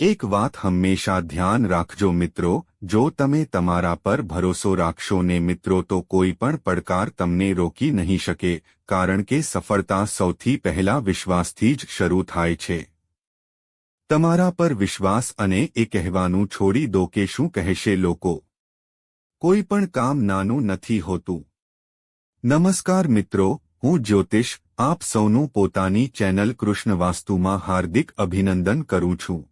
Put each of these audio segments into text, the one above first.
એક વાત હંમેશા ધ્યાન રાખજો મિત્રો, જો તમે તમારા પર ભરોસો રાખશો ને મિત્રો તો કોઈ પણ પડકાર તમને રોકી નહીં શકે, કારણ કે સફળતા સૌથી પહેલા વિશ્વાસથી જ શરૂ થાય છે. તમારા પર વિશ્વાસ અને એ કહેવાનું છોડી દો કે શું કહેશે લોકો. કોઈ પણ કામ નાનું નથી હોતું. નમસ્કાર મિત્રો, હું જ્યોતિષ, આપ સૌનું પોતાની ચેનલ કૃષ્ણ વાસ્તુમાં હાર્દિક અભિનંદન કરું છું.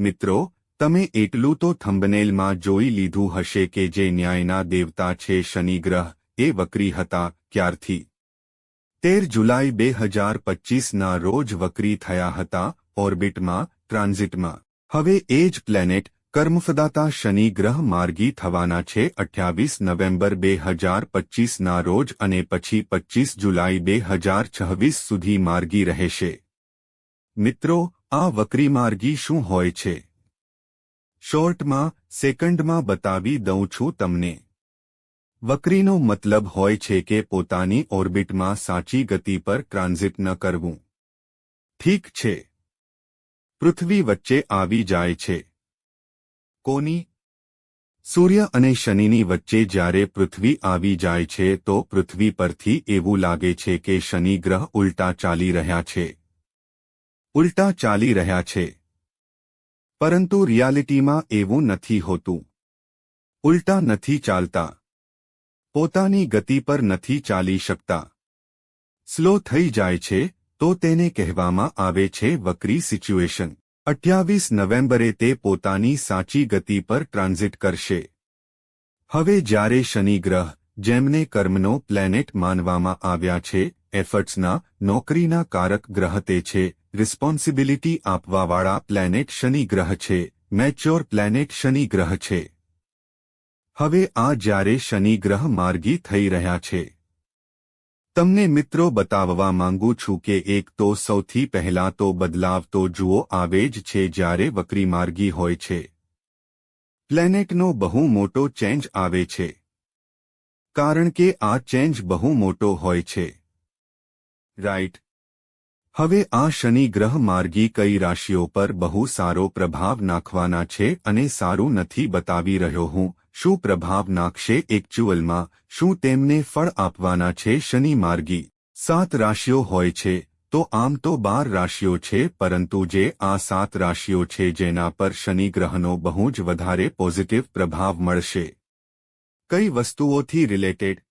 મિત્રો, તમે એટલું તો થંબનેલમાં જોઈ લીધું હશે કે જે ન્યાયના દેવતા છે શનિગ્રહ એ વક્રી હતા ક્યારથી? તેર જુલાઈ બે હજાર પચ્ચીસના રોજ વક્રી થયા હતા ઓર્બિટમાં, ટ્રાન્ઝિટમાં. હવે એ જ પ્લેનેટ કર્મફદાતા શનિ ગ્રહ માર્ગી થવાના છે અઠ્યાવીસ નવેમ્બર બે હજાર પચ્ચીસના રોજ અને પછી પચ્ચીસ જુલાઈ બે હજાર છવ્વીસ સુધી માર્ગી રહેશે. મિત્રો આ વક્રી માર્ગી શું હોય છે? શોર્ટમાં, સેકન્ડમાં બતાવી દઉં છું તમને. વક્રીનો મતલબ હોય છે કે પોતાની ઓર્બિટમાં સાચી ગતિ પર ટ્રાન્ઝિટ ન કરવું. ઠીક છે. પૃથ્વી વચ્ચે આવી જાય છે. કોની? સૂર્ય અને શનિની વચ્ચે જ્યારે પૃથ્વી આવી જાય છે તો પૃથ્વી પરથી એવું લાગે છે કે શનિ ગ્રહ ઉલટા ચાલી રહ્યા છે. ઉલટા ચાલી રહ્યા છે. પરંતુ રિયાલિટીમાં એવું નથી હોતું. ઉલટા નથી ચાલતા. પોતાની ગતિ પર નથી ચાલી શકતા. સ્લો થઈ જાય છે, તો તેને કહેવામાં આવે છે વક્રી સિચ્યુએશન. અઠ્યાવીસ નવેમ્બરે તે પોતાની સાચી ગતિ પર ટ્રાન્ઝિટ કરશે. હવે જ્યારે શનિ ગ્રહ, જેમને કર્મનો પ્લેનેટ માનવામાં આવ્યા છે, એફર્ટ્સના, નોકરીના કારક ગ્રહ તે છે રિસ્પોન્સિબિલિટી આપવાવાળા પ્લેનેટ શનિ ગ્રહ છે મેચ્યોર પ્લેનેટ શનિ ગ્રહ છે. હવે આ જ્યારે શનિ ગ્રહ માર્ગી થઈ રહ્યા છે. તમને મિત્રો બતાવવા માંગુ છું કે એક તો સૌથી પહેલા તો બદલાવ તો જુઓ આવે જ છે જ્યારે વક્રી માર્ગી હોય છે. પ્લેનેટનો બહુ મોટો ચેન્જ આવે છે. કારણ કે આ ચેન્જ બહુ મોટો હોય છે. રાઈટ હવે આ શનિ ગ્રહ માર્ગી કઈ રાશિઓ પર બહુ સારો પ્રભાવ નાખવાના છે અને સારું નથી બતાવી રહ્યો હું, શું પ્રભાવ નાખશે એકચ્યુઅલમાં શું તેમને ફળ આપવાના છે શનિ માર્ગી? સાત રાશિઓ હોય છે, તો આમ તો બાર રાશિઓ છે, પરંતુ જે આ સાત રાશિઓ છે જેના પર શનિ ગ્રહનો બહુ જ વધારે પોઝિટિવ પ્રભાવ મળશે. કઈ વસ્તુઓથી રિલેટેડ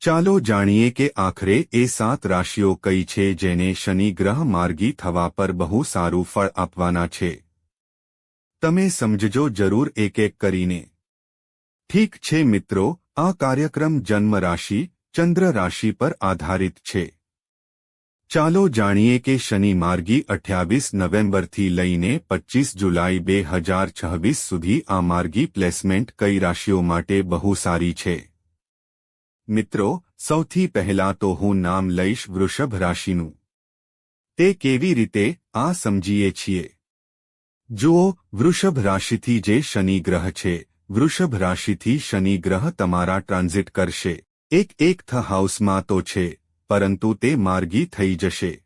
ચાલો જાણીએ કે આખરે એ સાત રાશિઓ કઈ છે જેને શનિ ગ્રહ માર્ગી થવા પર બહુ સારું ફળ આપવાના છે? તમે સમજજો જરૂર એક એક કરીને. ઠીક છે મિત્રો, આ કાર્યક્રમ જન્મ રાશિ, ચંદ્ર રાશિ પર આધારિત છે. ચાલો જાણીએ કે શનિ માર્ગી અઠ્યાવીસ નવેમ્બરથી લઈને પચ્ચીસ જુલાઈ બે હજાર છવ્વીસ સુધી આ માર્ગી પ્લેસમેન્ટ કઈ રાશિઓ માટે બહુ સારી છે? મિત્રો, સૌથી પહેલા તો હું નામ લઈશ વૃષભ રાશિનું તે કેવી રીતે, આ સમજીએ છીએ. જુઓ વૃષભ રાશિથી જે શનિ ગ્રહ છે વૃષભ રાશિથી શનિ ગ્રહ તમારા ટ્રાન્ઝિટ કરશે. એક એક થ હાઉસમાં તો છે, પરંતુ તે માર્ગી થઈ જશે.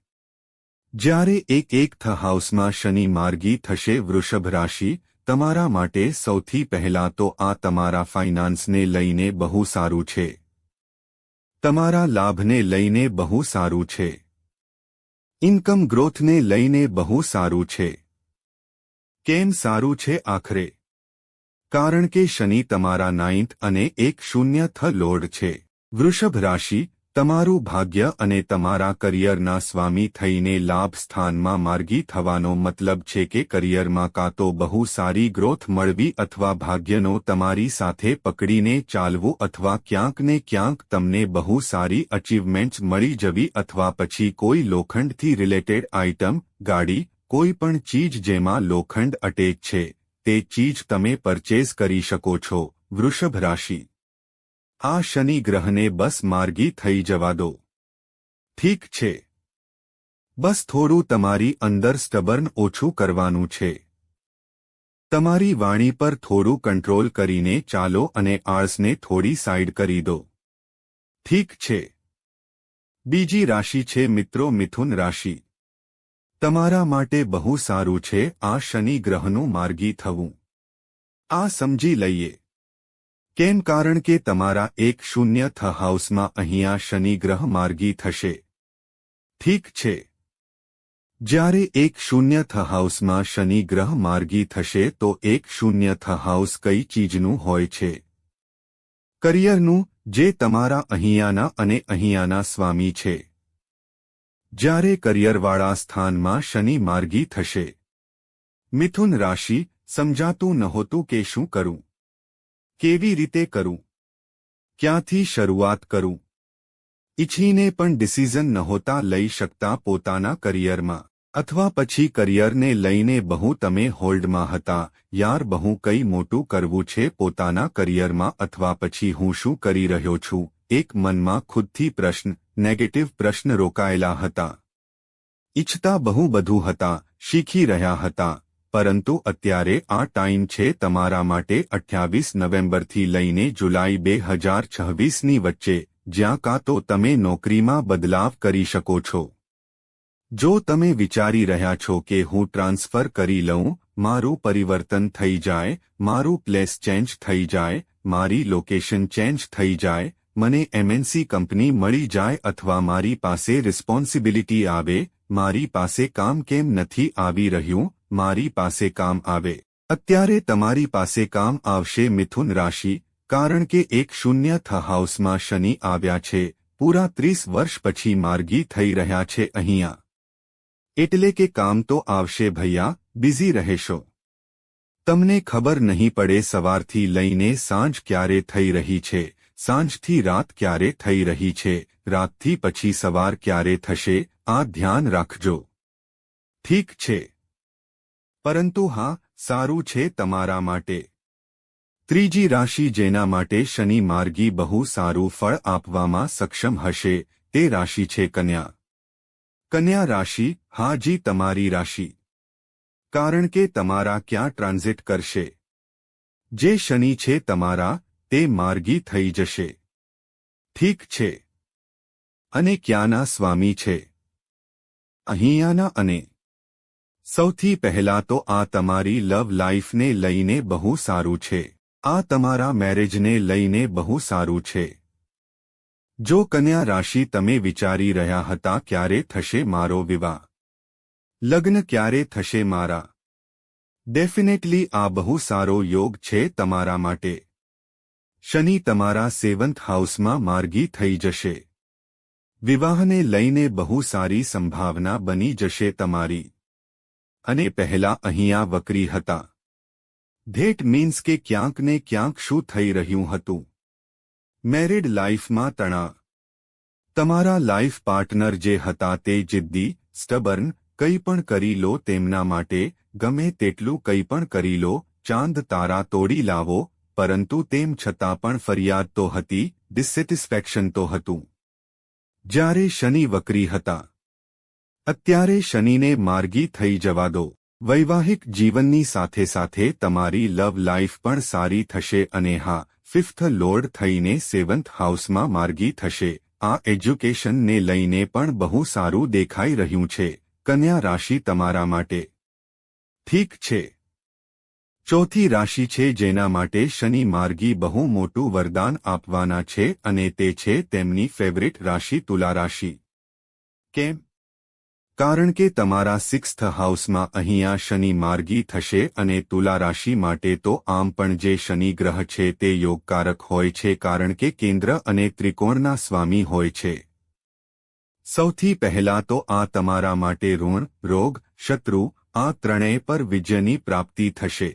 જ્યારે એક એક થ હાઉસમાં શનિ માર્ગી થશે વૃષભ રાશિ તમારા માટે સૌથી પહેલા તો આ તમારા ફાઇનાન્સને લઈને બહુ સારું છે. તમારા લાભને લઈને બહુ સારું છે. ઇન્કમ ગ્રોથને લઈને બહુ સારું છે. કેમ સારું છે આખરે? કારણ કે શનિ તમારા નાઇન્થ અને એક શૂન્ય થ લોડ છે. વૃષભ રાશિ તમારું ભાગ્ય અને તમારા કરિયરના સ્વામી થઈને લાભ સ્થાનમાં માર્ગી થવાનો મતલબ છે કે કરિયરમાં કાં તો બહુ સારી ગ્રોથ મળવી અથવા ભાગ્યનો તમારી સાથે પકડીને ચાલવું અથવા ક્યાંક ને ક્યાંક તમને બહુ સારી અચીવમેન્ટ્સ મળી જવી અથવા પછી કોઈ લોખંડથી રિલેટેડ આઇટમ ગાડી, કોઈ પણ ચીજ જેમાં લોખંડ અટેચ છે, તે ચીજ તમે પરચેઝ કરી શકો છો, વૃષભ રાશિ. આ શનિ ગ્રહને બસ માર્ગી થઈ જવા દો. ઠીક છે. બસ થોડું તમારી અંદર સ્ટબર્ન ઓછું કરવાનું છે. તમારી વાણી પર થોડું કંટ્રોલ કરીને ચાલો અને આળસને થોડી સાઈડ કરી દો. ઠીક છે. બીજી રાશિ છે મિત્રો મિથુન રાશિ. તમારા માટે બહુ સારું છે આ શનિ ગ્રહનું માર્ગી થવું. આ સમજી લઈએ. કેમ કારણ કે તમારા એક શૂન્ય થ હાઉસમાં અહીંયા શનિ ગ્રહ માર્ગી થશે. ઠીક છે. જ્યારે એક શૂન્ય થ હાઉસમાં શનિ ગ્રહ માર્ગી થશે તો એક શૂન્ય થ હાઉસ કઈ ચીજનું હોય છે? કરિયરનું, જે તમારા અહીંયાના અને અહીંયાના સ્વામી છે. જ્યારે કરિયરવાળા સ્થાનમાં શનિ માર્ગી થશે. મિથુન રાશિ, સમજાતું નહોતું કે શું કરું. કેવી રીતે કરું? ક્યાંથી શરૂઆત કરું? ઇચ્છીને પણ ડિસિઝન નહોતા લઈ શકતા પોતાના કરિયરમાં, અથવા પછી કરિયરને લઈને બહુ તમે હોલ્ડમાં હતા, યાર, બહુ કંઈ મોટું કરવું છે પોતાના કરિયરમાં અથવા પછી હું શું કરી રહ્યો છું? એક મનમાં ખુદથી પ્રશ્ન નેગેટિવ પ્રશ્ન રોકાયેલા હતા. ઇચ્છતા બહુ બધું હતા, શીખી રહ્યા હતા. પરંતુ અત્યારે આ ટાઈમ છે તમારા માટે અઠ્યાવીસ નવેમ્બરથી લઈને જુલાઈ બે હજાર છવ્વીસની વચ્ચે, જ્યાં કાં તો તમે નોકરીમાં બદલાવ કરી શકો છો. જો તમે વિચારી રહ્યા છો કે હું ટ્રાન્સફર કરી લઉં, મારું પરિવર્તન થઈ જાય, મારું પ્લેસ ચેન્જ થઈ જાય, મારી લોકેશન ચેન્જ થઈ જાય, મને એમએનસી કંપની મળી જાય અથવા મારી પાસે રિસ્પોન્સિબિલિટી આવે, મારી પાસે કામ કેમ નથી આવી રહ્યું મારી પાસે કામ આવે અત્યારે તમારી પાસે કામ આવશે મિથુન રાશિ કારણ કે એક શૂન્ય થ હાઉસમાં શનિ આવ્યા છે પૂરા ત્રીસ વર્ષ પછી માર્ગી થઈ રહ્યા છે અહીંયા એટલે કે કામ તો આવશે ભૈયા બિઝી રહેશો તમને ખબર નહીં પડે સવારથી લઈને સાંજ ક્યારે થઈ રહી છે સાંજથી રાત ક્યારે થઈ રહી છે રાતથી પછી સવાર ક્યારે થશે આ ધ્યાન રાખજો ઠીક છે પરંતુ હા, સારું છે તમારા માટે. ત્રીજી રાશિ જેના માટે શનિ માર્ગી બહુ સારું ફળ આપવામાં સક્ષમ હશે, તે રાશિ છે કન્યા. કન્યા રાશિ હાજી તમારી રાશિ. કારણ કે તમારા ક્યાં ટ્રાન્ઝિટ કરશે? જે શનિ છે તમારા, તે માર્ગી થઈ જશે. ઠીક છે. અને ક્યાંના સ્વામી છે? અહીંયાના અને સૌથી પહેલા તો આ તમારી લવ લાઈફને લઈને બહુ સારું છે. આ તમારા મેરેજને લઈને બહુ સારું છે. જો કન્યા રાશિ તમે વિચારી રહ્યા હતા ક્યારે થશે મારો વિવાહ? લગ્ન ક્યારે થશે મારા? ડેફિનેટલી આ બહુ સારો યોગ છે તમારા માટે. શનિ તમારા સેવન્થ હાઉસમાં માર્ગી થઈ જશે. વિવાહને લઈને બહુ સારી સંભાવના બની જશે તમારી. અને પહેલા અહીંયા વકરી હતા. ધેટ મીન્સ કે ક્યાંક ને ક્યાંક શું થઈ રહ્યું હતું? મેરિડ લાઈફમાં તણાવ. તમારા લાઈફ પાર્ટનર જે હતા તે જિદ્દી સ્ટબર્ન કંઈ પણ કરી લો તેમના માટે, ગમે તેટલું કંઈ પણ કરી લો, ચાંદ તારા તોડી લાવો, પરંતુ તેમ છતાં પણ ફરિયાદ તો હતી ડિસેટિસ્ફેક્શન તો હતું. જ્યારે શનિ વકરી હતા. અત્યારે શનિને માર્ગી થઈ જવા દો. વૈવાહિક જીવનની સાથે સાથે તમારી લવ લાઈફ પણ સારી થશે અને હા ફિફ્થ લોર્ડ થઈને સેવન્થ હાઉસમાં માર્ગી થશે. આ એજ્યુકેશનને લઈને પણ બહુ સારું દેખાઈ રહ્યું છે. કન્યા રાશિ તમારા માટે. ઠીક છે. ચોથી રાશિ છે જેના માટે શનિ માર્ગી બહુ મોટું વરદાન આપવાના છે અને તે છે તેમની ફેવરિટ રાશિ તુલા રાશિ. કેમ? કારણ કે તમારા સિક્સ્થ હાઉસમાં અહીંયા શનિ માર્ગી થશે અને તુલા રાશિ માટે તો આમ પણ જે શનિ ગ્રહ છે તે યોગકારક હોય છે કારણ કે કેન્દ્ર અને ત્રિકોણના સ્વામી હોય છે. સૌથી પહેલા તો આ તમારા માટે ઋણ, રોગ, શત્રુ, આ ત્રણેય પર વિજયની પ્રાપ્તિ થશે.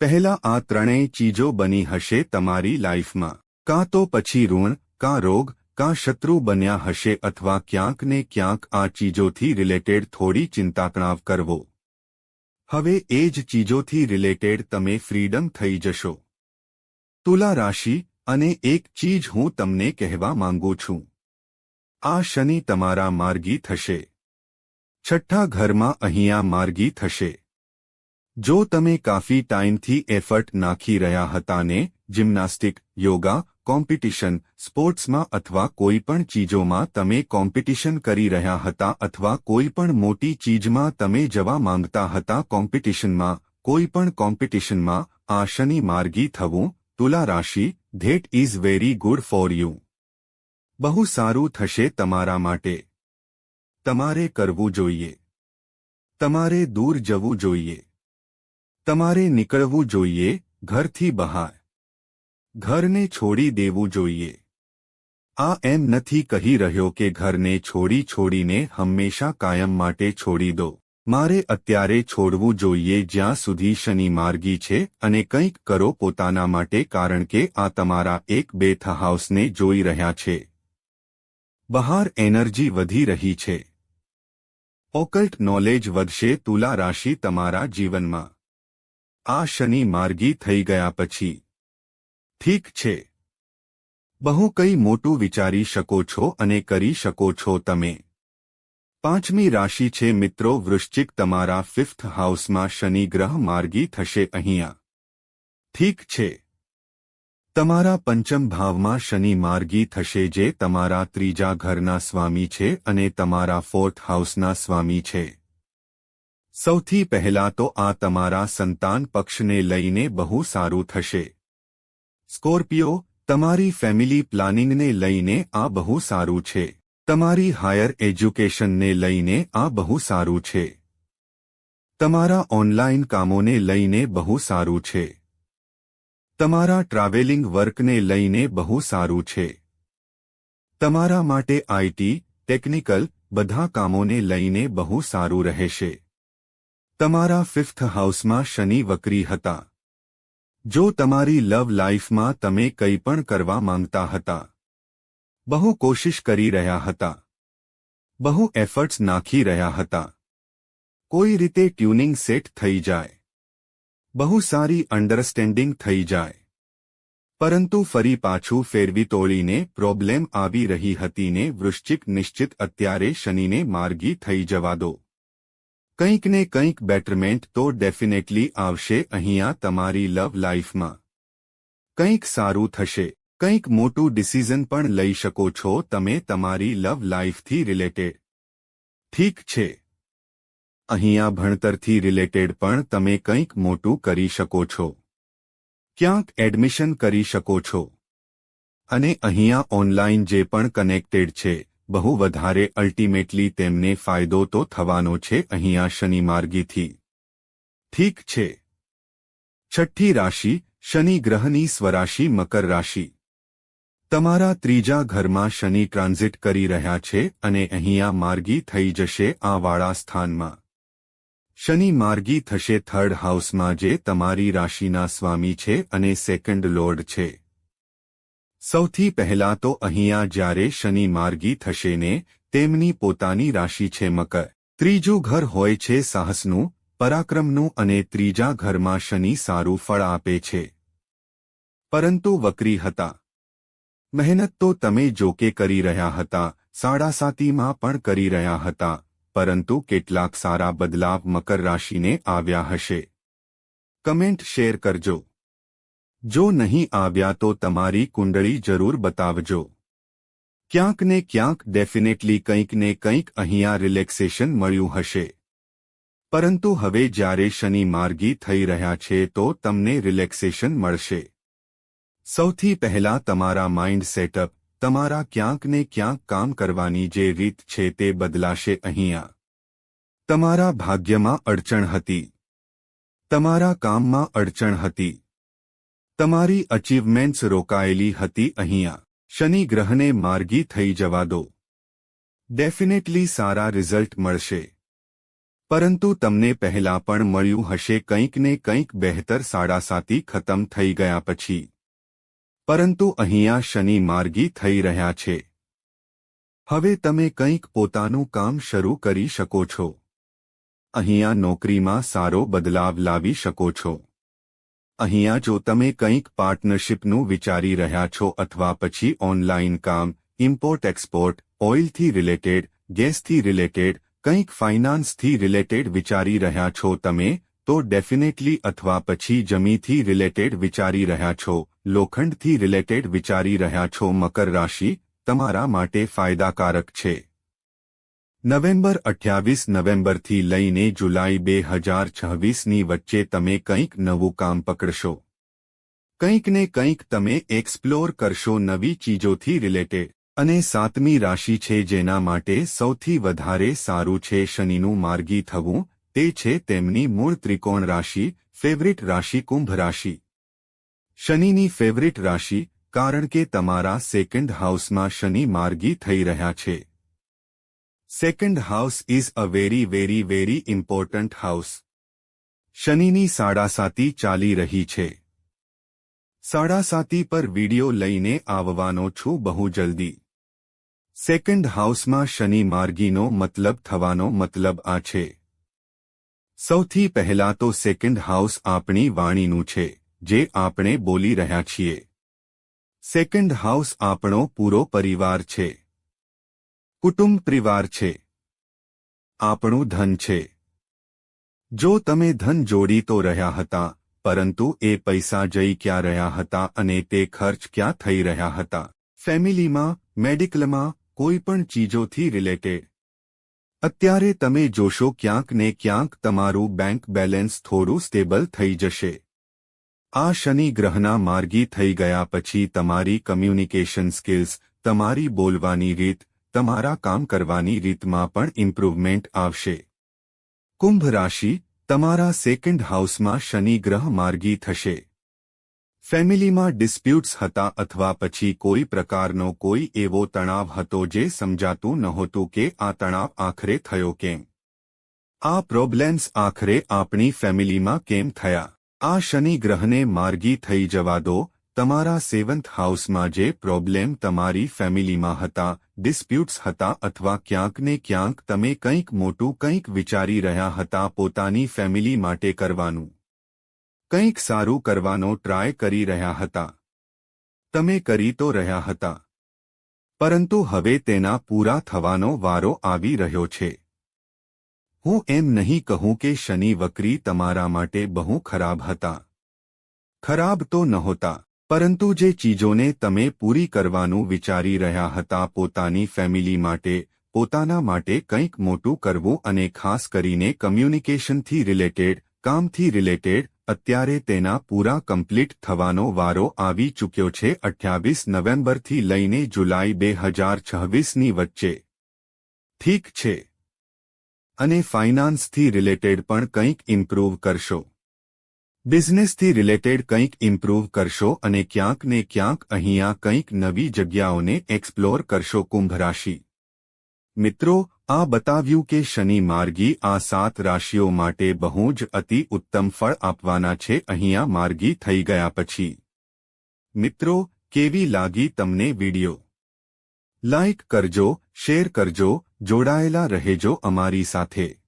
પહેલા આ ત્રણેય ચીજો બની હશે તમારી લાઈફમાં. કાં તો પછી ઋણ, કાં રોગ કાં શત્રુ બન્યા હશે અથવા ક્યાંક ને ક્યાંક આ ચીજોથી રિલેટેડ થોડી ચિંતાતણાવ કરવો. હવે એ જ ચીજોથી રિલેટેડ તમે ફ્રીડમ થઈ જશો. તુલા રાશિ અને એક ચીજ હું તમને કહેવા માંગુ છું. આ શનિ તમારા માર્ગી થશે. છઠ્ઠા ઘરમાં અહીંયા માર્ગી થશે. જો તમે કાફી ટાઈમથી એફર્ટ નાખી રહ્યા હતા ને જિમ્નાસ્ટિક યોગા કોમ્પિટિશન સ્પોર્ટ્સમાં અથવા કોઈ પણ ચીજોમાં તમે કોમ્પિટિશન કરી રહ્યા હતા અથવા કોઈ પણ મોટી ચીજમાં તમે જવા માંગતા હતા કોમ્પિટિશનમાં કોઈ પણ કોમ્પિટિશનમાં, આ શનિ માર્ગી થવું, તુલા રાશિ, that is very good for you. બહુ સારું થશે તમારા માટે. તમારે કરવું જોઈએ. તમારે દૂર જવું જોઈએ. તમારે નીકળવું જોઈએ, ઘરથી બહાર. ઘરને છોડી દેવું જોઈએ. આ એમ નથી કહી રહ્યો કે ઘરને છોડી છોડીને હંમેશા કાયમ માટે છોડી દો. મારે અત્યારે છોડવું જોઈએ જ્યાં સુધી શનિ માર્ગી છે અને કંઈક કરો પોતાના માટે કારણ કે આ તમારા એક બેથ હાઉસને જોઈ રહ્યા છે. બહાર એનર્જી વધી રહી છે. ઓકલ્ટ નોલેજ વધશે તુલા રાશિ તમારા જીવનમાં. આ શનિ માર્ગી થઈ ગયા પછી. ઠીક છે. બહુ કંઈ મોટું વિચારી શકો છો અને કરી શકો છો તમે. પાંચમી રાશિ છે મિત્રો, વૃશ્ચિક તમારા ફિફ્થ હાઉસમાં શનિ ગ્રહ માર્ગી થશે અહીંયા. ઠીક છે. તમારા પંચમ ભાવમાં શનિ માર્ગી થશે જે તમારા ત્રીજા ઘરના સ્વામી છે અને તમારા ફોર્થ હાઉસના સ્વામી છે. સૌથી પહેલા તો આ તમારા સંતાન પક્ષને લઈને બહુ સારું થશે. સ્કોર્પિયો, તમારી ફેમિલી પ્લાનિંગને લઈને આ બહુ સારું છે. તમારી હાયર એજ્યુકેશનને લઈને આ બહુ સારું છે. તમારા ઓનલાઇન કામોને લઈને બહુ સારું છે. તમારા ટ્રાવેલિંગ વર્કને લઈને બહુ સારું છે. તમારા માટે આઈટી ટેકનિકલ બધા કામોને લઈને બહુ સારું રહેશે. તમારા ફિફ્થ હાઉસમાં શનિ વક્રી હતા. જો તમારી લવ લાઈફમાં તમે કંઈ પણ કરવા માંગતા હતા. બહુ કોશિશ કરી રહ્યા હતા. બહુ એફર્ટ્સ નાખી રહ્યા હતા. કોઈ રીતે ટ્યુનિંગ સેટ થઈ જાય. બહુ સારી અન્ડરસ્ટેન્ડિંગ થઈ જાય. પરંતુ ફરી પાછું ફેરવી તોડીને પ્રોબ્લેમ આવી રહી હતી ને વૃશ્ચિક નિશ્ચિત અત્યારે શનિને માર્ગી થઈ જવા દો. કંઈક ને કંઈક બેટરમેન્ટ તો ડેફિનેટલી આવશે અહીંયા તમારી લવ લાઈફમાં કંઈક સારું થશે, કંઈક મોટું ડિસિઝન પણ લઈ શકો છો તમે તમારી લવ લાઈફથી રિલેટેડ ઠીક છે. અહીંયા ભણતરથી રિલેટેડ પણ તમે કંઈક મોટું કરી શકો છો. ક્યાંક એડમિશન કરી શકો છો. અને અહીંયા ઓનલાઈન જે પણ કનેક્ટેડ છે. બહુ વધારે અલ્ટિમેટલી તેમને ફાયદો તો થવાનો છે અહીંયા શનિ માર્ગીથી. ઠીક છે. છઠ્ઠી રાશિ, શનિ ગ્રહની સ્વરાશિ મકર રાશિ. તમારા ત્રીજા ઘરમાં શનિ ટ્રાન્ઝિટ કરી રહ્યા છે અને અહીંયા માર્ગી થઈ જશે આ વાળા સ્થાનમાં. શનિ માર્ગી થશે થર્ડ હાઉસમાં જે તમારી રાશિના સ્વામી છે અને સેકન્ડ લોર્ડ છે. સૌથી પહેલા તો અહીંયા જ્યારે શનિ માર્ગી થશે ને, તેમની પોતાની રાશિ છે મકર. ત્રીજું ઘર હોય છે સાહસનું, પરાક્રમનું અને ત્રીજા ઘરમાં શનિ સારું ફળ આપે છે. પરંતુ વક્રી હતા. મહેનત તો તમે જોકે કરી રહ્યા હતા, સાડાસાતીમાં પણ કરી રહ્યા હતા, પરંતુ કેટલાક સારા બદલાવ મકર રાશિને આવ્યા હશે. કમેન્ટ શેર કરજો. જો નહીં આવ્યા તો તમારી કુંડળી જરૂર બતાવજો. ક્યાંક ને ક્યાંક ડેફિનેટલી કંઈક ને કંઈક અહીંયા રિલેક્સેશન મળ્યું હશે. પરંતુ હવે જ્યારે શનિ માર્ગી થઈ રહ્યા છે તો તમને રિલેક્સેશન મળશે. સૌથી પહેલા તમારા માઇન્ડ સેટઅપ તમારા ક્યાંક ને ક્યાંક કામ કરવાની જે રીત છે તે બદલાશે અહીંયા. તમારા ભાગ્યમાં અડચણ હતી. તમારા કામમાં અડચણ હતી. તમારી અચીવમેન્ટ્સ રોકાયેલી હતી અહીંયા. શનિ ગ્રહને માર્ગી થઈ જવા દો. ડેફિનેટલી સારા રિઝલ્ટ મળશે. પરંતુ તમને પહેલા પણ મળ્યું હશે કંઈક ને કંઈક બહેતર સાડાસાતી ખતમ થઈ ગયા પછી. પરંતુ અહીંયા શનિ માર્ગી થઈ રહ્યા છે. હવે તમે કંઈક પોતાનું કામ શરૂ કરી શકો છો. અહીંયા નોકરીમાં સારો બદલાવ લાવી શકો છો. અહીંયા જો તમે કંઈક પાર્ટનરશિપનું વિચારી રહ્યા છો અથવા પછી ઓનલાઈન કામ ઇમ્પોર્ટ એક્સપોર્ટ ઓઇલથી રિલેટેડ ગેસથી રિલેટેડ કંઈક ફાઇનાન્સથી રિલેટેડ વિચારી રહ્યા છો તમે, તો ડેફિનેટલી અથવા પછી જમીથી રિલેટેડ વિચારી રહ્યા છો, લોખંડથી રિલેટેડ વિચારી રહ્યા છો મકર રાશિ, તમારા માટે ફાયદાકારક છે. નવેમ્બર અઠ્યાવીસ નવેમ્બરથી લઈને જુલાઈ બે હજાર છવ્વીસની વચ્ચે તમે કંઈક નવું કામ પકડશો. કંઈક ને કંઈક તમે એક્સપ્લોર કરશો નવી ચીજોથી રિલેટેડ. અને સાતમી રાશિ છે જેના માટે સૌથી વધારે સારું છે શનિનું માર્ગી થવું, તે છે તેમની મૂળ ત્રિકોણ રાશિ, ફેવરિટ રાશિ કુંભ રાશિ. શનિની ફેવરિટ રાશિ, કારણ કે તમારા સેકન્ડ હાઉસમાં શનિ માર્ગી થઈ રહ્યા છે. Second house is a very very very important house શનિની સાડાસાતી ચાલી રહી છે. સાડાસાતી પર વિડિયો લઈને આવવાનો છું બહુ જલ્દી. સેકન્ડ હાઉસમાં શનિ માર્ગીનો મતલબ થવાનો મતલબ આ છે. સૌથી પહેલા તો સેકન્ડ હાઉસ આપણી વાણીનું છે, જે આપણે બોલી રહ્યા છીએ. સેકન્ડ હાઉસ આપણો પૂરો પરિવાર છે. કુટુંબ પરિવાર છે. આપણું ધન છે. જો તમે ધન જોડી તો રહ્યા હતા, પરંતુ એ પૈસા જઈ ક્યાં રહ્યા હતા અને તે ખર્ચ ક્યાં થઈ રહ્યા હતા? ફેમિલીમાં, મેડિકલમાં, કોઈ પણ ચીજોથી રિલેટેડ. અત્યારે તમે જોશો ક્યાંક ને ક્યાંક તમારું બેંક બેલેન્સ થોડું સ્ટેબલ થઈ જશે. આ શનિ ગ્રહના માર્ગી થઈ ગયા પછી તમારી કમ્યુનિકેશન સ્કિલ્સ, તમારી બોલવાની રીત તમારા કામ કરવાની રીતમાં પણ ઇમ્પ્રુવમેન્ટ આવશે. કુંભ રાશિ, તમારા સેકન્ડ હાઉસમાં શનિ ગ્રહ માર્ગી થશે. ફેમિલીમાં ડિસ્પ્યુટ્સ હતા અથવા પછી કોઈ પ્રકારનો કોઈ એવો તણાવ હતો જે સમજાતું નહોતું કે આ તણાવ આખરે થયો કેમ. આ પ્રોબ્લેમ્સ આખરે આપણી ફેમિલીમાં કેમ થયા? આ શનિ ગ્રહને માર્ગી થઈ જવા દો તમારા સેવન્થ હાઉસમાં જે પ્રોબ્લેમ તમારી ફેમિલીમાં હતા, ડિસ્પ્યુટ્સ હતા અથવા ક્યાંક ને ક્યાંક તમે કંઈક મોટું કંઈક વિચારી રહ્યા હતા પોતાની ફેમિલી માટે કરવાનું. કંઈક સારું કરવાનો ટ્રાય કરી રહ્યા હતા. તમે કરી તો રહ્યા હતા. પરંતુ હવે તેના પૂરા થવાનો વારો આવી રહ્યો છે. હું એમ નહીં કહું કે શનિ વક્રી તમારા માટે બહુ ખરાબ હતા. ખરાબ તો નહોતા. પરંતુ જે ચીજોને તમે પૂરી કરવાનું વિચારી રહ્યા હતા પોતાની ફેમિલી માટે, પોતાના માટે કંઈક મોટું કરવું અને ખાસ કરીને કમ્યુનિકેશનથી રિલેટેડ, કામથી રિલેટેડ, અત્યારે તેના પૂરા કમ્પ્લીટ થવાનો વારો આવી ચૂક્યો છે અઠ્યાવીસ નવેમ્બરથી લઈને જુલાઈ બે હજાર છવ્વીસની વચ્ચે. ઠીક છે. અને ફાઇનાન્સથી રિલેટેડ પણ કંઈક ઇમ્પ્રૂવ કરશો. બિઝનેસથી રિલેટેડ કંઈક ઇમ્પ્રૂવ કરશો અને ક્યાંક ને ક્યાંક અહીંયા કંઈક નવી જગ્યાઓને એક્સપ્લોર કરશો કુંભ રાશિ. મિત્રો, આ બતાવ્યું કે શનિ માર્ગી આ સાત રાશિઓ માટે બહુ જ અતિ ઉત્તમ ફળ આપવાના છે અહીંયા માર્ગી થઈ ગયા પછી. મિત્રો, કેવી લાગી તમને વિડિયો? લાઇક કરજો, શેર કરજો, જોડાયેલા રહેજો અમારી સાથે.